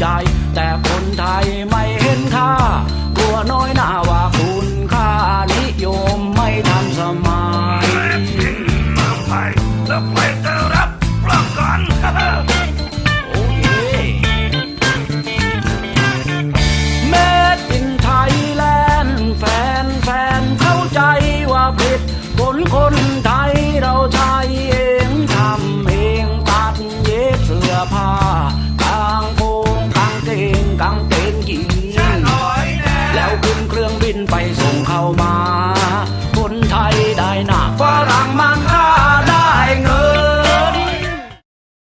ใจ แต่คนไทยไม่เห็นค่า กลัวน้อยหน้าว่าคุณค่านิยมไม่ทันสมัยเมดอินไทยแลนแฟนแฟนเข้าใจว่าผิดคนคนไทยเราใช้เองทำเองตัดเย็บเสื้อผ้า 好吗？